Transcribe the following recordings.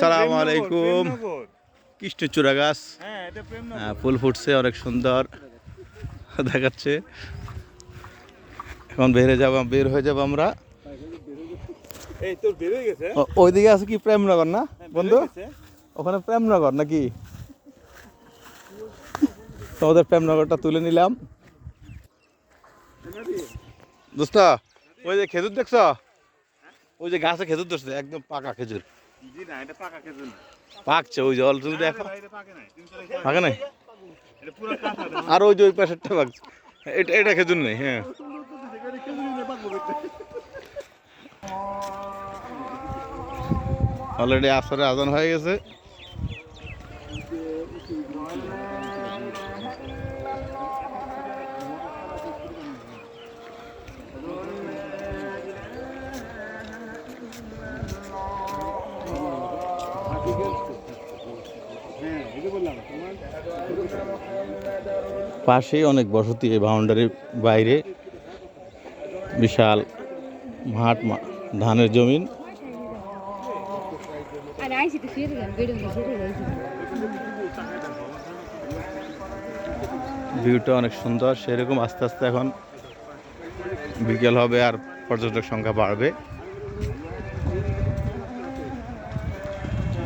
সালাম আলাইকুম প্রেমনগর। কৃষ্ণচূড়া গাছ। হ্যাঁ এটা প্রেমনগর। আহ, ফুল ফুটছে অনেক সুন্দর। দেখাচ্ছে। এখন বেরে যাব বের হয়ে যাব আমরা। বের হয়ে গেছে? ওইদিকে আছে কি প্রেমনগর না? হ্যাঁ, বন্ধু? ওখানে প্রেমনগর নাকি? তোমাদের প্রেমনগরটা তুলে নিলাম। দোস্ত ওই যে খেজুর দেখছ? ওই যে গাছে খেজুর ধরছে একদম পাকা খেজুর। না এটা পাকা খেজুর পাকছে ওই যে অলরেডি দেখো। পাকে নাই। আর ওই যে ওই পাশেরটা পাকছে। এটা এটা খেজুর নেই হ্যাঁ। অলরেডি আসরে আজান হয়ে গেছে। পাশেই অনেক বসতি এই বাউন্ডারির বাইরে। বিশাল মাঠ ধানের জমিন। ভিউটা অনেক সুন্দর, সেরকম আস্তে আস্তে এখন বিকেল হবে আর পর্যটক সংখ্যা বাড়বে।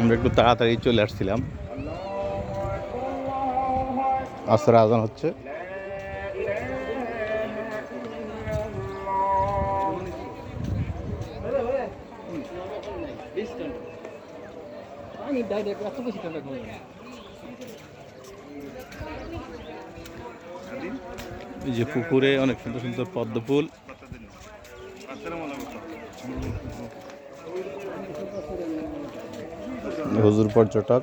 আমরা একটু তাড়াতাড়ি চলে আসছিলাম। আসর আজান হচ্ছে এই যে পুকুরে অনেক সুন্দর সুন্দর পদ্ম ফুল। হুজুর পর্যটক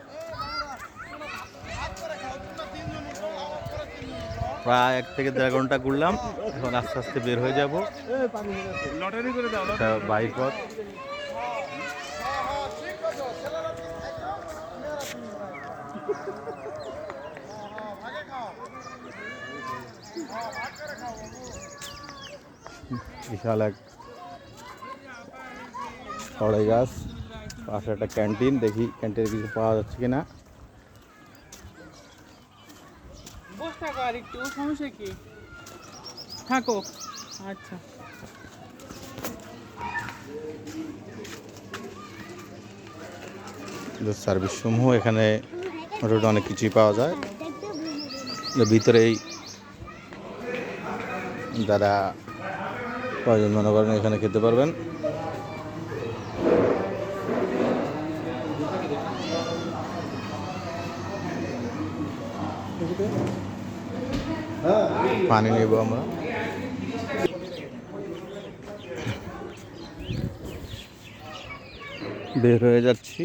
প্রায় এক থেকে দেড় ঘণ্টা ঘুরলাম, এখন আস্তে আস্তে বের হয়ে যাব। বাইক পথ। বিশাল এক কড়াই গাছ, পাশে একটা ক্যান্টিন, দেখি ক্যান্টিনে কিছু পাওয়া যাচ্ছে কিনা। বস একটু, সমস্যা কি? থাকো। আচ্ছা। সার্ভিস সমূহ এখানে মোটামুটি অনেক কিছুই পাওয়া যায়। ভিতরেই যারা প্রয়োজন মনে করেন এখানে খেতে পারবেন। পানি নেব আমরা। বের হয়ে যাচ্ছি।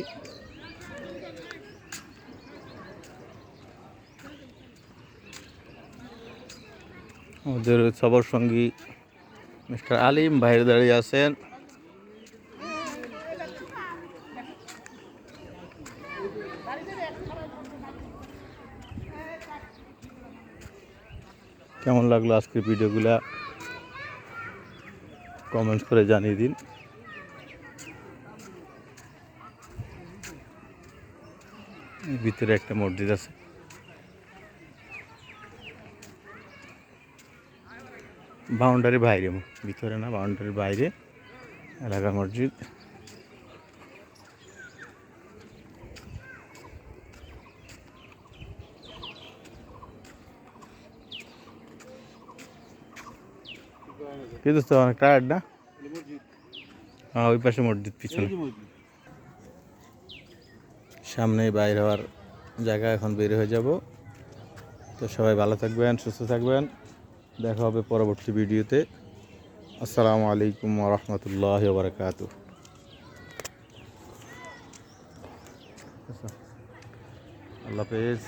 আমাদের সবার সঙ্গী মিস্টার আলিম বাইরে দাঁড়িয়ে আছেন। কেমন লাগল আজকের ভিডিওগুলা? কমেন্টস করে জানিয়ে দিন। ভিতরে একটা মসজিদ আছে। বাউন্ডারি বাইরে ভিতরে না, বাউন্ডারির বাইরে এলাকার মসজিদ। কি দোস্ত অনেক টায়ার্ড না? হ্যাঁ ওই পাশে মসজিদ, পিছনে। সামনে বাইর হওয়ার জায়গা এখন বের হয়ে যাব। তো সবাই ভালো থাকবেন, সুস্থ থাকবেন। দেখা হবে পরবর্তী ভিডিওতে। আসসালামু আলাইকুম রহমতুল্লাহ বারকাতুহ আচ্ছা আল্লাহ হাফেজ।